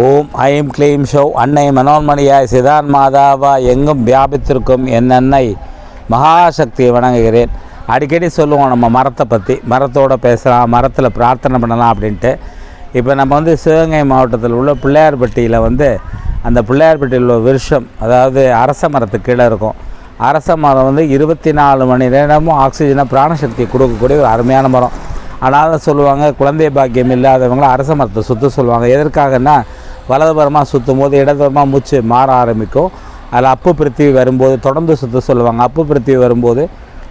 ஓம் I'm க்ளீம் show அன்னை மனோன்மணியாய் சிதான் மாதாவா எங்கும் வியாபித்திருக்கும் என் அன்னை மகாசக்தியை வணங்குகிறேன். அடிக்கடி சொல்லுவோம் நம்ம மரத்தை பற்றி மரத்தோடு பேசலாம் மரத்தில் பிரார்த்தனை பண்ணலாம் அப்படின்ட்டு. இப்போ நம்ம வந்து சிவகங்கை மாவட்டத்தில் உள்ள பிள்ளையார்பட்டியில் வந்து அந்த பிள்ளையார்பட்டியில் உள்ள விருஷம் அதாவது அரச மரத்துக்கு கீழே இருக்கும். அரச மரம் வந்து இருபத்தி நாலு மணி நேரமும் ஆக்சிஜனை பிராணசக்தி கொடுக்கக்கூடிய ஒரு அருமையான மரம். ஆனாலும் சொல்லுவாங்க குழந்தை பாக்கியம் இல்லாதவங்கள அரச மரத்தை சுற்ற சொல்லுவாங்க. எதற்காகன்னா வலதுபுறமாக சுற்றும் போது இடதுபுறமாக மூச்சு மாற ஆரம்பிக்கும். அதில் அப்பு பிருத்திவி வரும்போது தொடர்ந்து சுற்ற சொல்லுவாங்க. அப்பு பிருத்திவி வரும்போது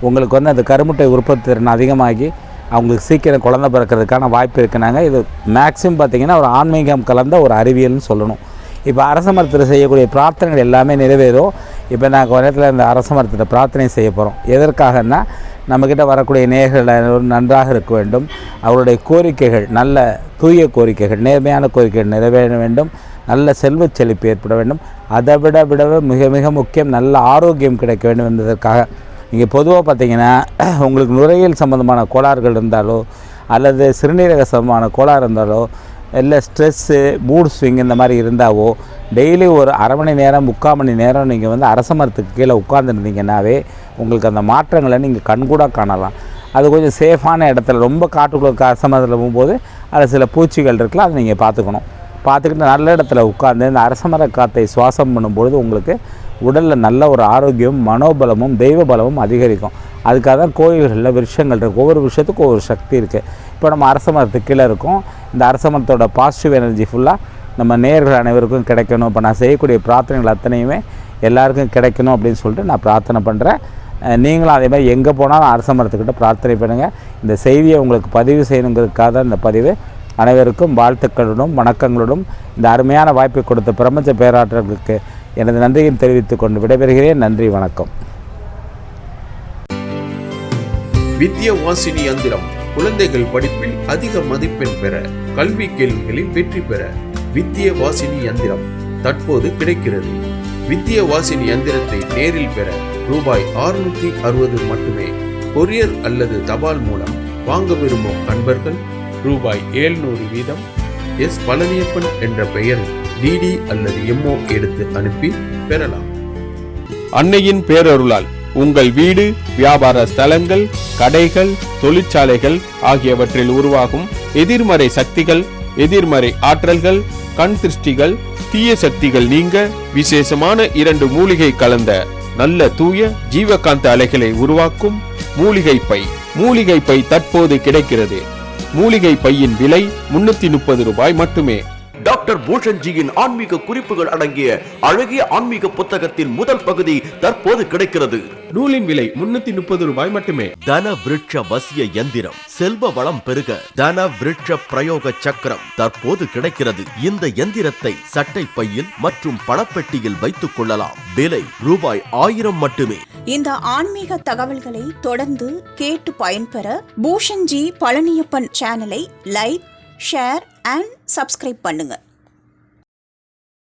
உங்களுக்கு வந்து அந்த கருமுட்டை உற்பத்தி திறன் அதிகமாகி அவங்களுக்கு சீக்கிரம் குழந்தை பிறக்கிறதுக்கான வாய்ப்பு இருக்குனாங்க. இது மேக்ஸிமம் பார்த்திங்கன்னா ஒரு ஆன்மீகம் கலந்த ஒரு அறிவியல்னு சொல்லணும். இப்போ அரச மரத்தில் செய்யக்கூடிய பிரார்த்தனைகள் எல்லாமே நிறைவேறும். இப்போ நான் கொஞ்ச நேரத்தில் இந்த அரச மரத்தில் பிரார்த்தனை செய்ய போகிறோம். எதற்காகன்னா நம்மக்கிட்ட வரக்கூடிய நேர்கள் நன்றாக இருக்க வேண்டும். அவருடைய கோரிக்கைகள் நல்ல தூய கோரிக்கைகள் நேர்மையான கோரிக்கைகள் நிறைவேற வேண்டும். நல்ல செல்வ செழிப்பு ஏற்பட வேண்டும். அதை விட விடவே மிக மிக முக்கியம் நல்ல ஆரோக்கியம் கிடைக்க வேண்டும் என்பதற்காக. நீங்கள் பொதுவாக பார்த்தீங்கன்னா உங்களுக்கு நுரையீல் சம்மந்தமான கோளாறுகள் இருந்தாலோ அல்லது சிறுநீரக சம்பந்தமான கோளாறு இருந்தாலோ இல்லை ஸ்ட்ரெஸ்ஸு மூட் ஸ்விங் இந்த மாதிரி இருந்தாவோ டெய்லி ஒரு அரை மணி நேரம் முக்கால் மணி நேரம் நீங்கள் வந்து அரச மரத்துக்கு கீழே உட்காந்துருந்தீங்கன்னாவே உங்களுக்கு அந்த மாற்றங்களை நீங்கள் கண்கூட காணலாம். அது கொஞ்சம் சேஃபான இடத்துல ரொம்ப காட்டுக்குள்ள அரச மரத்தில் போகும்போது அதில் சில பூச்சிகள் இருக்குல்ல அதை நீங்கள் பார்த்துக்கணும். பார்த்துக்கிட்டு நல்ல இடத்துல உட்காந்து இந்த அரச மர காற்றை சுவாசம் பண்ணும்பொழுது உங்களுக்கு உடலில் நல்ல ஒரு ஆரோக்கியம் மனோபலமும் தெய்வ பலமும் அதிகரிக்கும். அதுக்காக தான் கோயில்களில் விருஷங்கள் இருக்குது ஒவ்வொரு விஷயத்துக்கும் ஒவ்வொரு சக்தி இருக்குது இப்போ நம்ம அரச மரத்துக்கு கீழே இருக்கோம். இந்த அரச மரத்தோட பாசிட்டிவ் எனர்ஜி ஃபுல்லாக நம்ம நேர்கள் அனைவருக்கும் கிடைக்கணும். இப்போ நான் செய்யக்கூடிய பிரார்த்தனைகள் அத்தனையுமே எல்லாருக்கும் கிடைக்கணும் அப்படின்னு சொல்லிட்டு நான் பிரார்த்தனை பண்ணுறேன் நீங்களும் அதே மாதிரி எங்கே போனாலும் அரச மரத்துக்கிட்ட பிரார்த்தனை பண்ணுங்கள் இந்த செய்தியை உங்களுக்கு பதிவு செய்யணுங்கிறதுக்காக தான் இந்த பதிவு. அனைவருக்கும் வாழ்த்துக்களுடன் வணக்கங்களுடன் இந்த அருமையான வாய்ப்பை கொடுத்த பிரபஞ்ச பேராற்றர்களுக்கு எனது நன்றியை தெரிவித்துக் கொண்டு விடைபெறுகிறேன். நன்றி வணக்கம். வித்ய வாசினி யந்திரம் குழந்தைகள் படிப்பில் அதிக மதிப்பெண் பெற கல்வி கேள்விகளில் வெற்றி பெற வித்திய வாசினி யந்திரம் தற்போது கிடைக்கிறது. வித்திய வாசினி யந்திரத்தை நேரில் பெற ரூபாய் 660 அறுபது மட்டுமே கொரியர் அல்லது தபால் மூலம் வாங்க விரும்பும் அன்பர்கள் ரூபாய் 700 வீதம் எஸ் பழனியப்பன் என்ற பெயரில் டிடி அல்லது எம்ஓ எடுத்து அனுப்பி பெறலாம். அன்னையின் பேரருளால் உங்கள் வீடு வியாபார ஸ்தலங்கள் கடைகள் தொழிற்சாலைகள் ஆகியவற்றில் உருவாகும் எதிர்மறை சக்திகள் எதிர்மறை ஆற்றல்கள் கண் திருஷ்டிகள் தீய சக்திகள் நீங்க விசேஷமான இரண்டு மூலிகை கலந்த நல்ல தூய ஜீவகாந்த அலைகளை உருவாக்கும் மூலிகை பை. மூலிகை பை தற்போது கிடைக்கிறது. மூலிகை பையின் விலை முன்னூத்தி முப்பது ரூபாய் மட்டுமே. டாக்டர் பூஷன்ஜியின் ஆன்மீக குறிப்புகள் அடங்கிய அழகிய ஆன்மீக புத்தகத்தின் முதல் பகுதி தற்போது கிடைக்கிறது. நூலின் விலை முன்னூத்தி முப்பது ரூபாய் மட்டுமே. தன விருட்ச வசிய எந்திரம் செல்வ வளம் பெருக தன விருட்ச பிரயோக சக்கரம் தற்போது கிடைக்கிறது. இந்த எந்திரத்தை சட்டை பையில் மற்றும் பணப்பெட்டியில் வைத்துக் கொள்ளலாம். விலை ரூபாய் ஆயிரம் மட்டுமே. இந்த ஆன்மீக தகவல்களை தொடர்ந்து கேட்டு பயன்பெற பூஷன்ஜி பழனியப்பன் சேனலை லைக் ஷேர் அண்ட் சப்ஸ்கிரைப் பண்ணுங்கள்